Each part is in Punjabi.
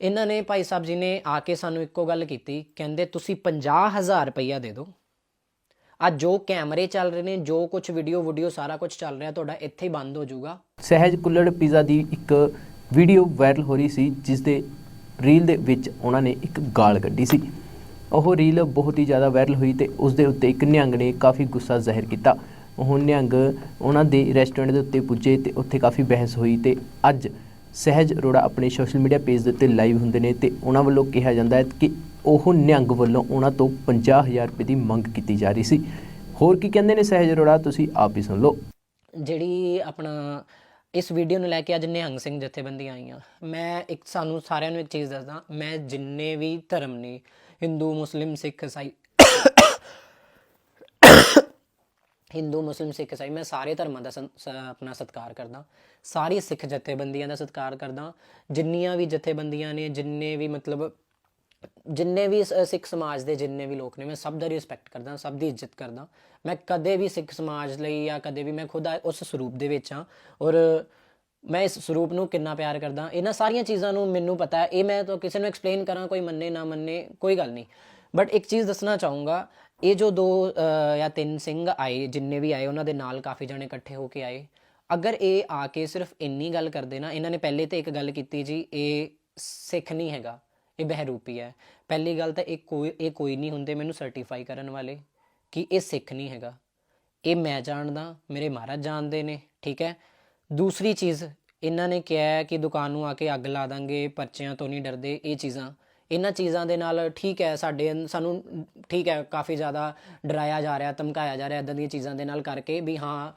ਇਹਨਾਂ ਨੇ ਭਾਈ ਸਾਹਿਬ ਜੀ ਨੇ ਆ ਕੇ ਸਾਨੂੰ ਇੱਕੋ ਗੱਲ ਕੀਤੀ, ਕਹਿੰਦੇ ਤੁਸੀਂ 50000 ਰੁਪਈਆ ਦੇ ਦਿਓ। ਅੱਜ ਜੋ ਕੈਮਰੇ ਚੱਲ ਰਹੇ ਨੇ, ਜੋ ਕੁਝ ਵੀਡੀਓ ਵੀਡੀਓ ਸਾਰਾ ਕੁਝ ਚੱਲ ਰਿਹਾ, ਤੁਹਾਡਾ ਇੱਥੇ ਹੀ ਬੰਦ ਹੋ ਜਾਊਗਾ। ਸਹਿਜ ਕੁੱਲੜ ਪੀਜ਼ਾ ਦੀ ਇੱਕ ਵੀਡੀਓ ਵਾਇਰਲ ਹੋ ਰਹੀ ਸੀ, ਜਿਸ ਦੇ ਰੀਲ ਦੇ ਵਿੱਚ ਉਹਨਾਂ ਨੇ ਇੱਕ ਗਾਲ ਕੱਢੀ ਸੀ। ਉਹ ਰੀਲ ਬਹੁਤ ਹੀ ਜ਼ਿਆਦਾ ਵਾਇਰਲ ਹੋਈ ਤੇ ਉਸ ਦੇ ਉੱਤੇ ਇੱਕ ਨਿਹੰਗ ਨੇ ਕਾਫੀ ਗੁੱਸਾ ਜ਼ਾਹਿਰ ਕੀਤਾ। ਉਹ ਨਿਹੰਗ ਉਹਨਾਂ ਦੇ ਰੈਸਟੋਰੈਂਟ ਦੇ ਉੱਤੇ ਪੁੱਜੇ ਤੇ ਉੱਥੇ ਕਾਫੀ ਬਹਿਸ ਹੋਈ ਤੇ ਅੱਜ ਸਹਿਜ ਅਰੋੜਾ ਆਪਣੇ ਸੋਸ਼ਲ ਮੀਡੀਆ ਪੇਜ ਦੇ ਉੱਤੇ ਲਾਈਵ ਹੁੰਦੇ ਨੇ ਤੇ ਉਹਨਾਂ ਵੱਲੋਂ ਕਿਹਾ ਜਾਂਦਾ ਹੈ ਕਿ ਉਹ ਨਿਹੰਗ ਵੱਲੋਂ ਉਹਨਾਂ ਤੋਂ 50000 ਰੁਪਏ ਦੀ ਮੰਗ ਕੀਤੀ ਜਾ ਰਹੀ ਸੀ। ਹੋਰ ਕੀ ਕਹਿੰਦੇ ਨੇ ਸਹਿਜ ਅਰੋੜਾ? ਤੁਸੀਂ ਆਪ ਹੀ ਸੁਣ ਲਓ। ਜਿਹੜੀ ਆਪਣਾ ਇਸ ਵੀਡੀਓ ਨੂੰ ਲੈ ਕੇ ਅੱਜ ਨਿਹੰਗ ਸਿੰਘ ਜਥੇਬੰਦੀਆਂ ਆਈਆਂ। ਮੈਂ ਇੱਕ ਸਾਨੂੰ ਸਾਰਿਆਂ ਨੂੰ ਇੱਕ ਚੀਜ਼ ਦੱਸਦਾ, ਮੈਂ ਜਿੰਨੇ ਵੀ ਧਰਮ ਨੇ, ਹਿੰਦੂ, ਮੁਸਲਿਮ, ਸਿੱਖ, ਈਸਾਈ ਹਿੰਦੂ, ਮੁਸਲਿਮ, ਸਿੱਖ, ਈਸਾਈ, ਮੈਂ ਸਾਰੇ ਧਰਮਾਂ ਦਾ ਸ- ਆਪਣਾ ਸਤਿਕਾਰ ਕਰਦਾ। ਸਾਰੀ ਸਿੱਖ ਜਥੇਬੰਦੀਆਂ ਦਾ ਸਤਿਕਾਰ ਕਰਦਾ। ਜਿੰਨੀਆਂ ਵੀ ਜਥੇਬੰਦੀਆਂ ਨੇ, ਜਿੰਨੇ ਵੀ ਮਤਲਬ, ਜਿੰਨੇ ਵੀ ਸ- ਸਿੱਖ ਸਮਾਜ ਦੇ ਜਿੰਨੇ ਵੀ ਲੋਕ ਨੇ, ਮੈਂ ਸਭ ਦਾ ਰਿਸਪੈਕਟ ਕਰਦਾ, ਸਭ ਦੀ ਇੱਜ਼ਤ ਕਰਦਾ। ਮੈਂ ਕਦੇ ਵੀ ਸਿੱਖ ਸਮਾਜ ਲਈ ਜਾਂ ਕਦੇ ਵੀ ਮੈਂ ਖੁਦ ਉਸ ਸਰੂਪ ਦੇ ਵਿੱਚ ਹਾਂ ਔਰ ਮੈਂ ਇਸ ਸਰੂਪ ਨੂੰ ਕਿੰਨਾ ਪਿਆਰ ਕਰਦਾ। ਇਹਨਾਂ ਸਾਰੀਆਂ ਚੀਜ਼ਾਂ ਨੂੰ ਮੈਨੂੰ ਪਤਾ ਹੈ। ਇਹ ਮੈਂ ਤਾਂ ਕਿਸੇ ਨੂੰ ਐਕਸਪਲੇਨ ਕਰਾਂ, ਕੋਈ ਮੰਨੇ ਨਾ ਮੰਨੇ, ਕੋਈ ਗੱਲ ਨਹੀਂ। ਬਟ ਇੱਕ ਚੀਜ਼ ਦੱਸਣਾ ਚਾਹੂੰਗਾ ਇਹ ਜੋ ਦੋ ਜਾਂ ਤਿੰਨ ਸਿੰਘ ਆਏ, ਜਿੰਨੇ ਵੀ ਆਏ, ਉਹਨਾਂ ਦੇ ਨਾਲ ਕਾਫੀ ਜਣੇ ਇਕੱਠੇ ਹੋ ਕੇ ਆਏ। ਅਗਰ ਇਹ ਆ ਕੇ ਸਿਰਫ ਇੰਨੀ ਗੱਲ ਕਰਦੇ ਨਾ, ਇਹਨਾਂ ਨੇ ਪਹਿਲੇ ਤੇ ਇੱਕ ਗੱਲ ਕੀਤੀ ਜੀ, ਇਹ ਸਿੱਖ ਨਹੀਂ ਹੈਗਾ, ਇਹ ਬਹਿਰੂਪੀ ਹੈ। ਪਹਿਲੀ ਗੱਲ ਤਾਂ ਇਹ ਕੋਈ ਇਹ ਕੋਈ ਨਹੀਂ ਹੁੰਦੇ ਮੈਨੂੰ ਸਰਟੀਫਾਈ ਕਰਨ ਵਾਲੇ ਕਿ ਇਹ ਸਿੱਖ ਨਹੀਂ ਹੈਗਾ। ਇਹ ਮੈਂ ਜਾਣਦਾ, ਮੇਰੇ ਮਹਾਰਾਜ ਜਾਣਦੇ ਨੇ, ਠੀਕ ਹੈ? ਦੂਸਰੀ ਚੀਜ਼, ਇਹਨਾਂ ਨੇ ਕਿਹਾ ਕਿ ਦੁਕਾਨ ਨੂੰ ਆ ਕੇ ਅੱਗ ਲਾ ਦਾਂਗੇ, ਪਰਚਿਆਂ ਤੋਂ ਨਹੀਂ ਡਰਦੇ, ਇਹ ਚੀਜ਼ਾਂ। ਇਹਨਾਂ ਚੀਜ਼ਾਂ ਦੇ ਨਾਲ ਠੀਕ ਹੈ ਸਾਡੇ ਸਾਨੂੰ ਠੀਕ ਹੈ, ਕਾਫੀ ਜ਼ਿਆਦਾ ਡਰਾਇਆ ਜਾ ਰਿਹਾ, ਧਮਕਾਇਆ ਜਾ ਰਿਹਾ ਇਦਾਂ ਦੀਆਂ ਚੀਜ਼ਾਂ ਦੇ ਨਾਲ ਕਰਕੇ ਵੀ ਹਾਂ,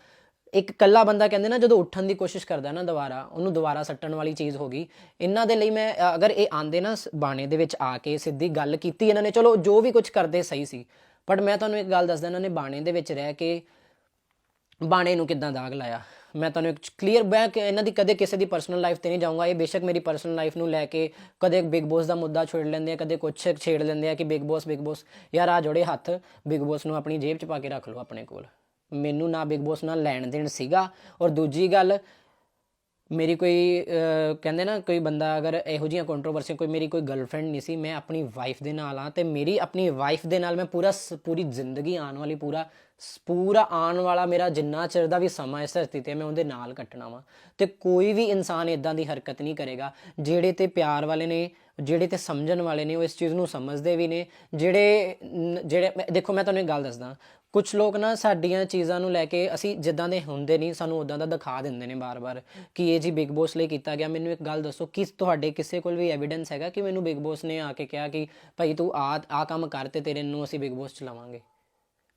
ਇੱਕ ਕੱਲਾ ਬੰਦਾ ਕਹਿੰਦੇ ਨਾ ਜਦੋਂ ਉੱਠਣ ਦੀ ਕੋਸ਼ਿਸ਼ ਕਰਦਾ ਨਾ ਦੁਬਾਰਾ, ਉਹਨੂੰ ਦੁਬਾਰਾ ਸੱਟਣ ਵਾਲੀ ਚੀਜ਼ ਹੋ ਗਈ। ਇਹਨਾਂ ਦੇ ਲਈ ਮੈਂ ਅਗਰ ਇਹ ਆਂਦੇ ਨਾ ਬਾਣੇ ਦੇ ਵਿੱਚ ਆ ਕੇ ਸਿੱਧੀ ਗੱਲ ਕੀਤੀ ਇਹਨਾਂ ਨੇ, ਚਲੋ ਜੋ ਵੀ ਕੁਝ ਕਰਦੇ ਸਹੀ ਸੀ। ਬਟ ਮੈਂ ਤੁਹਾਨੂੰ ਇੱਕ ਗੱਲ ਦੱਸਦਾ, ਇਹਨਾਂ ਨੇ ਬਾਣੇ ਦੇ ਵਿੱਚ ਰਹਿ ਕੇ ਬਾਣੇ ਨੂੰ ਕਿੱਦਾਂ ਦਾਗ ਲਾਇਆ? ਮੈਂ ਤੁਹਾਨੂੰ ਇੱਕ ਕਲੀਅਰ ਬੈਕ ਇਹਨਾਂ ਦੀ ਕਦੇ ਕਿਸੇ ਦੀ ਪਰਸਨਲ ਲਾਈਫ ਤੇ ਨਹੀਂ ਜਾਊਂਗਾ। ਇਹ ਬੇਸ਼ੱਕ ਮੇਰੀ ਪਰਸਨਲ ਲਾਈਫ ਨੂੰ ਲੈ ਕੇ ਕਦੇ ਬਿਗ ਬੋਸ ਦਾ ਮੁੱਦਾ ਛੇੜ ਲੈਂਦੇ ਆ, ਕਦੇ ਕੁਛ ਛੇੜ ਲੈਂਦੇ ਆ ਕਿ ਬਿਗ ਬੋਸ ਬਿਗ ਬੋਸ ਯਾਰ ਆ ਜੋੜੇ ਹੱਥ ਬਿਗ ਬੋਸ ਨੂੰ ਆਪਣੀ ਜੇਬ 'ਚ ਪਾ ਕੇ ਰੱਖ ਲਓ ਆਪਣੇ ਕੋਲ। ਮੈਨੂੰ ਨਾ ਬਿਗ ਬੋਸ ਨਾਲ ਲੈਣ ਦੇਣ ਸੀਗਾ। ਔਰ ਦੂਜੀ ਗੱਲ, ਮੇਰੀ ਕੋਈ ਕਹਿੰਦੇ ਨਾ ਕੋਈ ਬੰਦਾ ਅਗਰ ਇਹੋ ਜਿਹੀਆਂ ਕੰਟਰੋਵਰਸੀ ਕੋਈ ਮੇਰੀ ਕੋਈ ਗਰਲਫ੍ਰੈਂਡ ਨਹੀਂ ਸੀ, ਮੈਂ ਆਪਣੀ ਵਾਈਫ ਦੇ ਨਾਲ ਆ ਤੇ ਮੇਰੀ ਆਪਣੀ ਵਾਈਫ ਦੇ ਨਾਲ ਮੈਂ ਪੂਰਾ ਸ- ਪੂਰੀ ਜ਼ਿੰਦਗੀ ਆਉਣ ਵਾਲੀ, ਪੂਰਾ ਪੂਰਾ ਆਉਣ ਵਾਲਾ ਮੇਰਾ ਜਿੰਨਾ ਚਿਰ ਦਾ ਵੀ ਸਮਾਂ ਇਸ ਧਰਤੀ ਤੇ ਮੈਂ ਉਹਦੇ ਨਾਲ ਕੱਟਣਾ ਵਾ। ਤੇ ਕੋਈ ਵੀ ਇਨਸਾਨ ਇਦਾਂ ਦੀ ਹਰਕਤ ਨਹੀਂ ਕਰੇਗਾ, ਜਿਹੜੇ ਤੇ ਪਿਆਰ ਵਾਲੇ ਨੇ, ਜਿਹੜੇ ਤੇ ਸਮਝਣ ਵਾਲੇ ਨੇ, ਉਹ ਇਸ ਚੀਜ਼ ਨੂੰ ਸਮਝਦੇ ਵੀ ਨੇ। ਜਿਹੜੇ ਜਿਹੜੇ ਦੇਖੋ, ਮੈਂ ਤੁਹਾਨੂੰ ਇੱਕ ਗੱਲ ਦੱਸਦਾ। ਕੁਝ ਲੋਕ ਨਾ ਸਾਡੀਆਂ ਚੀਜ਼ਾਂ ਨੂੰ ਲੈ ਕੇ ਅਸੀਂ ਜਿੱਦਾਂ ਦੇ ਹੁੰਦੇ ਨਹੀਂ, ਸਾਨੂੰ ਉਦਾਂ ਦਾ ਦਿਖਾ ਦਿੰਦੇ ਨੇ ਬਾਰ-ਬਾਰ ਕਿ ਇਹ ਜੀ ਬਿਗ ਬੋਸ ਲਈ ਕੀਤਾ ਗਿਆ। ਮੈਨੂੰ ਇੱਕ ਗੱਲ ਦੱਸੋ, ਕਿ ਤੁਹਾਡੇ ਕਿਸੇ ਕੋਲ ਵੀ ਐਵੀਡੈਂਸ ਹੈਗਾ ਕਿ ਮੈਨੂੰ ਬਿਗ ਬੋਸ ਨੇ ਆ ਕੇ ਕਿਹਾ ਕਿ ਭਾਈ ਤੂੰ ਆ ਆ ਕੰਮ ਕਰ ਤੇ ਤੇਰੇ ਨੂੰ ਅਸੀਂ ਬਿਗ ਬੋਸ ਚਲਾਵਾਂਗੇ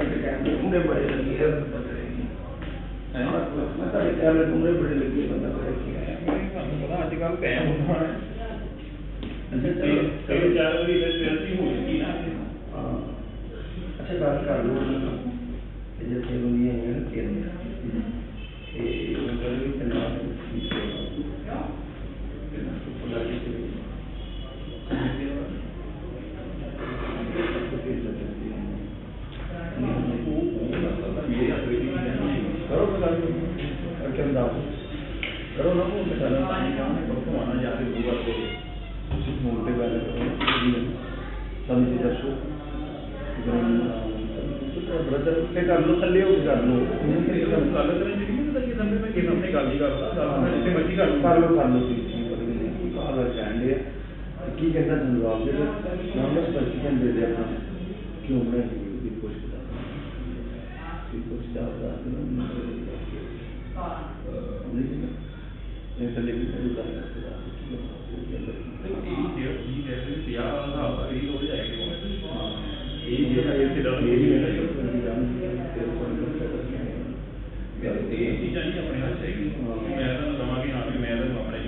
ਤੁਹਾਡੇ ਕੈਮਰੇ ਡੂੰਘੇ ਬੜੇ ਲੱਗੇ ਹੈ। ਬੰਦਾ ਕਰੇਗੀ ਮੈਂ ਤੁਹਾਡੇ ਕੈਮਰੇ ਡੂੰਘੇ ਬੜੇ ਲੱਗੇ ਬੰਦਾ ਕਰੇਗੀ ਤੁਹਾਨੂੰ ਪਤਾ ਅੱਜ ਕੱਲ ਟਾਈਮ ਹੁੰਦਾ ਹੈ ਕਈ ਚਾਰ ਵਾਰੀ ਵਿੱਚ ਗਲਤੀ ਹੋ ਜਾਂਦੀ ਨਾ ਹਾਂ ਅੱਛਾ ਗੱਲ ਕਰ ਲਓ ਤੇ ਜੇ ਤੇ ਬੰਦੀਆਂ ਹੈ ਨਾ ਕਿ ਤੇ ਉਹ ਗੱਲ ਵੀ ਕਰਨਾ ਠੀਕ ਹੈ ਕਿੰਨਾ ਸੁਪਰ ਲੱਗੇ ਕਰੋ ਗੱਲ ਅਕਲ ਦਾ ਕਰੋ ਨਾ ਉਹ ਬਚਾਣਾ ਤਾਂ ਨਹੀਂ ਕੰਮ ਹੈ ਤੋਂ ਆਣਾ ਜਾ ਕੇ ਦੂਆ ਤੇ ਤੁਸੀਂ ਫੋਨ ਤੇ ਗੱਲ ਕਰੋ ਸਾਨੂੰ ਜੀ ਦੱਸੋ ਬ੍ਰਦਰ ਤੇ ਕਰ ਲੋ ਥੱਲੇ ਹੋ ਕੇ ਕਰ ਲੋ ਗੱਲ ਕਰਨ ਦੀ ਨਹੀਂ ਪਤਾ ਕਿ ਸੰਦੇ ਮੈਂ ਕਿਸ ਆਪਣੇ ਗੱਲ ਹੀ ਕਰਦਾ ਗੱਲ ਮੈਂ ਜਿੱਥੇ ਮਰਜ਼ੀ ਕਰ ਕਰ ਲੋ ਕਰ ਲੋ ਕੀ ਕੀ ਕਾਹਦਾ ਕਹਿੰਦੇ ਆ ਕੀ ਕਹਿੰਦਾ ਤੁਹਾਨੂੰ ਜਵਾਬ ਦੇ ਦਿਓ ਨਾਮ ਦਾ ਸਪਸ਼ਟੀਕਰਨ ਦੇ ਦੇ ਆਪਣਾ ਕਿਉਂ ਮੈਂ ਵੀ ਕੁਝ ਦਾ ਵੀ ਕੁਝ ਦਾ ਦਾ ਇਹ ਥੱਲੇ ਵੀ ਕੋਈ ਗੱਲ ਇਹ ਜਿਹੜਾ ਕੀ ਹੈ ਇਹ ਪਿਆ ਦਾ ਇਹ ਹੋ ਜਾਏਗਾ ਇਹ ਜਿਹੜਾ ਇਹ ਤੇ ਡਰ ਮੇਰੀ ਹੈ ਇਹ ਨਾ ਚੀਜ਼ਾਂ ਨਹੀਂ ਆਪਣੇ ਹੱਥ ਚਾਹੀਦੀ ਮੈਂ ਤਾਂ ਦਵਾਂਗੀ ਹਾਂ ਵੀ ਮੈਂ ਤਾਂ ਆਪਣੇ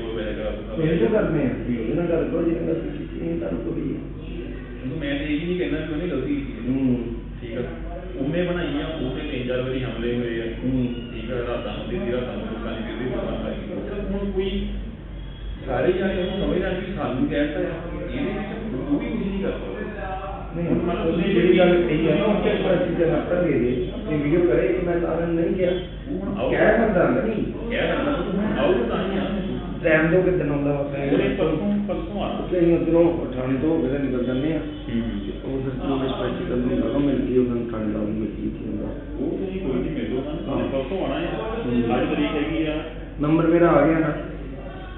ਇਹ ਤਾਂ ਕਰਨੇ ਆ ਵੀ ਉਹਦੇ ਨਾਲ ਗੱਲ ਕਰੋ ਜਿਹਨੇ ਗੱਲ ਕੀਤੀ ਨਹੀਂ ਤੁਹਾਨੂੰ ਕੋਈ ਕਿਉਂਕਿ ਮੈਂ ਤੇ ਇਹ ਵੀ ਨਹੀਂ ਕਹਿੰਦਾ ਕਿ ਉਹਨੇ ਗਲਤੀ ਕੀਤੀ ਹੈ। ਹੂੰ ਠੀਕ ਹੈ ਉਹਨੇ ਬਣਾਈਆਂ ਉਹਦੇ ਤਿੰਨ ਚਾਰ ਵਾਰੀ ਹਮਲੇ ਹੋਏ ਆ। ਹੂੰ। ਠੀਕ ਹੈ ਰਾਤਾਂ ਨੂੰ ਦਿੱਤੀ ਰਾਤਾਂ ਨੂੰ ਲੋਕਾਂ ਨੇ ਕਿਤੇ ਵੀ ਮਾਰ ਪਾਈ ਹੁਣ ਕੋਈ ਸਾਰੇ ਜਾਣੇ ਉਹ ਸਮਝਦਾ ਕਿ ਸਾਨੂੰ ਕਹਿਤਾ ਹੈ ਇਹਦੇ ਵਿੱਚ ਉਹ ਵੀ ਕੁਝ ਨਹੀਂ ਕਰ ਸਕਦਾ। ਨਹੀਂ ਉਹਦੀ ਜਿਹੜੀ ਗੱਲ ਕਹੀ ਹੈ ਨਾ ਉਹ ਤੇ ਪਰ ਚੀਜ਼ਾਂ ਨਾ ਕਰ ਦੇ ਦੇ ਇਹ ਵੀਡੀਓ ਕਰੇ ਕਿ ਮੈਂ ਤਾਂ ਨਹੀਂ ਕਿਹਾ? ਹੁਣ ਆਓ ਕਹਿ ਸਕਦਾ ਨਾ ਨਹੀਂ। ਕਹਿ ਸਕਦਾ। ਤੂੰ ਆਓ ਤਾਂ ਹੀ ਆ। ਟਾਈਮ ਦੋ ਕਿਤੇ ਆਉਂਦਾ ਵਾ? ਉਹਨੇ ਪਰਸੋਂ ਪਰਸੋਂ ਆ। ਕਿ ਅਸੀਂ ਉਧਰੋਂ ਥਾਣੇ ਤੋਂ ਤਾਂ ਨਿਕਲ ਜਾਂਦੇ ਆ ਉਹ ਫਿਰ ਵਿੱਚ ਪੈਸੇ ਕਰ ਨੂੰ ਲਗਾ ਮਿਲ ਗਈ ਉਹਨਾਂ ਨੂੰ ਮਿਲ ਗਈ ਸੀ ਉਹ ਤੁਸੀਂ ਕੋਈ ਨਹੀਂ ਮਿਲੋ ਨਾ। ਪਰਸੋਂ ਆਣਾ ਹੈ ਅੱਜ ਤਰੀਕ ਹੈਗੀ ਆ। ਨੰਬਰ ਮੇਰਾ ਆ ਗਿਆ ਨਾ।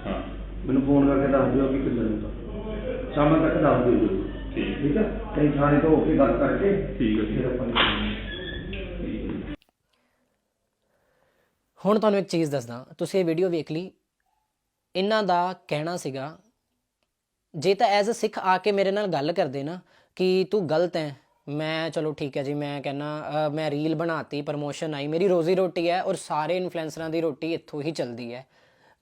ਹਾਂ। ਮੈਨੂੰ ਫੋਨ ਕਰਕੇ ਦੱਸ ਦਿਓ ਕਿ ਕਿੱਦਾਂ ਹੁੰਦਾ ਸ਼ਾਮ ਤੱਕ ਦੱਸ ਦਿਓ ਜੀ ਠੀਕ। ਹੈ ਕਈ ਥਾਣੇ ਤੋਂ ਹੋ ਕੇ ਗੱਲ ਕਰਕੇ ਠੀਕ ਹੈ, ਠੀਕ ਫਿਰ ਹੈ। ਆਪਾਂ ਨਿਕਲਾਂਗੇ। ਹੁਣ ਤੁਹਾਨੂੰ ਇੱਕ ਚੀਜ਼ ਦੱਸਦਾ। ਤੁਸੀਂ ਇਹ ਵੀਡੀਓ ਵੇਖ ਲਈ ਇਹਨਾਂ ਦਾ ਕਹਿਣਾ ਸੀਗਾ, ਜੇ ਤਾਂ ਐਜ਼ ਅ ਸਿੱਖ ਆ ਕੇ ਮੇਰੇ ਨਾਲ ਗੱਲ ਕਰਦੇ ਨਾ, ਕਿ ਤੂੰ ਗਲਤ ਹੈ, ਮੈਂ ਚਲੋ ਠੀਕ ਹੈ ਜੀ, ਮੈਂ ਕਹਿੰਨਾ ਮੈਂ ਰੀਲ ਬਣਾਤੀ ਪ੍ਰਮੋਸ਼ਨ ਆਈ, ਮੇਰੀ ਰੋਜ਼ੀ ਰੋਟੀ ਹੈ ਔਰ ਸਾਰੇ ਇਨਫਲੂਐਂਸਰਾਂ ਦੀ ਰੋਟੀ ਇੱਥੋਂ ਹੀ ਚੱਲਦੀ ਹੈ।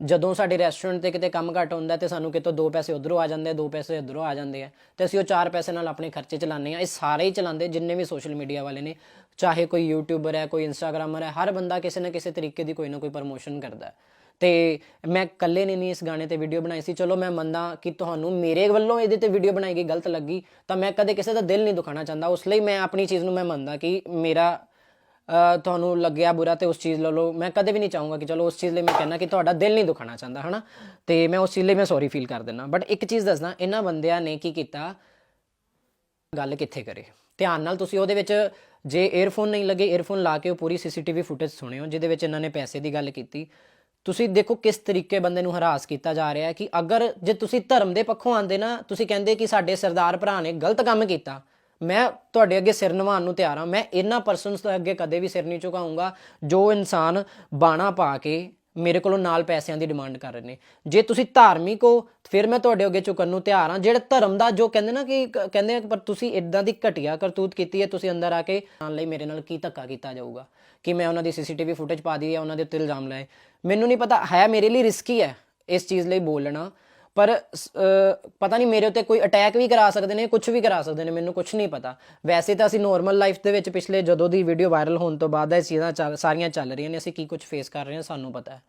ਜਦੋਂ ਸਾਡੇ ਰੈਸਟੋਰੈਂਟ ਤੇ ਕਿਤੇ ਕੰਮ ਘੱਟ ਹੁੰਦਾ ਤੇ ਸਾਨੂੰ ਕਿਤੋਂ ਦੋ ਪੈਸੇ ਉਧਰੋਂ ਆ ਜਾਂਦੇ ਆ, ਦੋ ਪੈਸੇ ਇਧਰੋਂ ਆ ਜਾਂਦੇ ਆ, ਤੇ ਅਸੀਂ ਉਹ ਚਾਰ ਪੈਸੇ ਨਾਲ ਆਪਣੇ ਖਰਚੇ ਚਲਾਉਂਦੇ ਆ ਇਹ ਸਾਰੇ ਹੀ ਚਲਾਉਂਦੇ ਜਿੰਨੇ ਵੀ ਸੋਸ਼ਲ ਮੀਡੀਆ ਵਾਲੇ ਨੇ, ਚਾਹੇ ਕੋਈ ਯੂਟਿਊਬਰ ਹੈ, ਕੋਈ ਇੰਸਟਾਗ੍ਰਾਮਰ ਹੈ, ਹਰ ਬੰਦਾ ਕਿਸੇ ਨਾ ਕਿਸੇ ਤਰੀਕੇ ਦੀ ਕੋਈ ਨਾ ਕੋਈ ਪ੍ਰਮੋਸ਼ਨ ਕਰਦਾ ਹੈ। ਤੇ ਮੈਂ ਇਕੱਲੇ ਨੇ ਨਹੀਂ ਇਸ ਗਾਣੇ ਤੇ ਵੀਡੀਓ ਬਣਾਈ ਸੀ। ਚਲੋ ਮੈਂ ਮੰਨਦਾ ਕਿ ਤੁਹਾਨੂੰ ਮੇਰੇ ਵੱਲੋਂ ਇਹਦੇ ਤੇ ਵੀਡੀਓ ਬਣਾਈ ਗਈ, ਗਲਤ ਲੱਗੀ, ਤਾਂ ਮੈਂ ਕਦੇ ਕਿਸੇ ਦਾ ਦਿਲ ਨਹੀਂ ਦੁਖਾਣਾ ਚਾਹੁੰਦਾ। ਉਸ ਲਈ ਮੈਂ ਆਪਣੀ ਚੀਜ਼ ਨੂੰ ਮੈਂ ਮੰਨਦਾ ਕਿ ਮੇਰਾ ਤੁਹਾਨੂੰ ਲੱਗਿਆ ਬੁਰਾ ਤੇ ਉਸ ਚੀਜ਼ ਲੈ ਲਓ ਮੈਂ ਕਦੇ ਵੀ ਨਹੀਂ ਚਾਹੂੰਗਾ ਕਿ ਚਲੋ ਉਸ ਚੀਜ਼ ਲਈ ਮੈਂ ਕਹਿਣਾ ਕਿ ਤੁਹਾਡਾ ਦਿਲ ਨਹੀਂ ਦੁਖਾਣਾ ਚਾਹੁੰਦਾ, ਹਨਾ? ਤੇ ਮੈਂ ਉਸ ਚੀਜ਼ ਲਈ ਮੈਂ ਸੌਰੀ ਫੀਲ ਕਰ ਦਿੰਦਾ। ਬਟ ਇੱਕ ਚੀਜ਼ ਦੱਸਦਾ, ਇਹਨਾਂ ਬੰਦਿਆਂ ਨੇ ਕੀ ਕੀਤਾ? ਗੱਲ ਕਿੱਥੇ ਕਰੇ? ਧਿਆਨ ਨਾਲ ਤੁਸੀਂ ਉਹਦੇ ਵਿੱਚ ਜੇ 에ਅਰਫੋਨ ਨਹੀਂ ਲੱਗੇ 에ਅਰਫੋਨ ਲਾ ਕੇ ਉਹ ਪੂਰੀ ਸੀਸੀਟੀਵੀ ਫੁਟੇਜ ਸੁਣਿਓ, ਜਿਹਦੇ ਵਿੱਚ ਇਹਨਾਂ ਨੇ ਪੈਸੇ ਦੀ ਗੱਲ ਕੀਤੀ। ਤੁਸੀਂ ਦੇਖੋ ਕਿਸ ਤਰੀਕੇ ਬੰਦੇ ਨੂੰ ਹਰਾਸ ਕੀਤਾ ਜਾ ਰਿਹਾ ਹੈ ਕਿ ਅਗਰ ਜੇ ਤੁਸੀਂ ਧਰਮ ਦੇ ਪੱਖੋਂ ਆਂਦੇ ਨਾ, ਤੁਸੀਂ ਕਹਿੰਦੇ ਕਿ ਸਾਡੇ ਸਰਦਾਰ ਭਰਾ ਨੇ ਗਲਤ ਕੰਮ ਕੀਤਾ। ਮੈਂ ਤੁਹਾਡੇ ਅੱਗੇ ਸਿਰ ਨਿਵਾਉਣ ਨੂੰ ਤਿਆਰ ਹਾਂ। ਮੈਂ ਇਹਨਾਂ ਪਰਸਨਸ ਤੋਂ ਅੱਗੇ ਕਦੇ ਵੀ ਸਿਰ ਨਹੀਂ ਝੁਕਾਊਂਗਾ ਜੋ ਇਨਸਾਨ ਬਾਣਾ ਪਾ ਕੇ ਮੇਰੇ ਕੋਲੋਂ ਨਾਲ ਪੈਸਿਆਂ ਦੀ ਡਿਮਾਂਡ ਕਰ ਰਹੇ ਨੇ। ਜੇ ਤੁਸੀਂ ਧਾਰਮਿਕ ਹੋ, ਫਿਰ ਮੈਂ ਤੁਹਾਡੇ ਅੱਗੇ ਝੁਕਣ ਨੂੰ ਤਿਆਰ ਹਾਂ। ਜਿਹੜਾ ਧਰਮ ਦਾ ਜੋ ਕਹਿੰਦੇ ਨਾ ਕਿ ਕਹਿੰਦੇ ਪਰ ਤੁਸੀਂ ਇਦਾਂ ਦੀ ਘਟੀਆ ਕਰਤੂਤ ਕੀਤੀ ਹੈ, ਤੁਸੀਂ ਅੰਦਰ ਆ ਕੇ ਆਉਣ ਲਈ ਮੇਰੇ ਨਾਲ ਕੀ ਧੱਕਾ ਕੀਤਾ ਜਾਊਗਾ? ਕਿ ਮੈਂ ਉਹਨਾਂ ਦੀ ਸੀਸੀਟੀਵੀ ਫੁਟੇਜ ਪਾ ਦੀ ਹੈ, ਉਹਨਾਂ ਦੇ ਉੱਤੇ ਇਲਜ਼ਾਮ ਲਾਏ। ਮੈਨੂੰ ਨਹੀਂ ਪਤਾ, ਹੈ ਮੇਰੇ ਲਈ ਰਿਸਕੀ ਹੈ ਇਸ ਚੀਜ਼ ਲਈ ਬੋਲਣਾ। ਪਰ ਪਤਾ ਨਹੀਂ ਮੇਰੇ ਉੱਤੇ ਕੋਈ ਅਟੈਕ ਵੀ ਕਰਾ ਸਕਦੇ ਨੇ ਕੁਝ ਵੀ ਕਰਾ ਸਕਦੇ ਨੇ, ਮੈਨੂੰ ਕੁਝ ਨਹੀਂ ਪਤਾ। ਵੈਸੇ ਤਾਂ ਅਸੀਂ ਨੋਰਮਲ ਲਾਈਫ ਦੇ ਵਿੱਚ ਪਿਛਲੇ ਜਦੋਂ ਦੀ ਵੀਡੀਓ ਵਾਇਰਲ ਹੋਣ ਤੋਂ ਬਾਅਦ ਇਹ ਚੀਜ਼ਾਂ ਚੱਲ- ਸਾਰੀਆਂ ਚੱਲ ਰਹੀਆਂ ਨੇ, ਅਸੀਂ ਕੀ ਕੁਝ ਫੇਸ ਕਰ ਰਹੇ ਹਾਂ ਸਾਨੂੰ ਪਤਾ ਹੈ।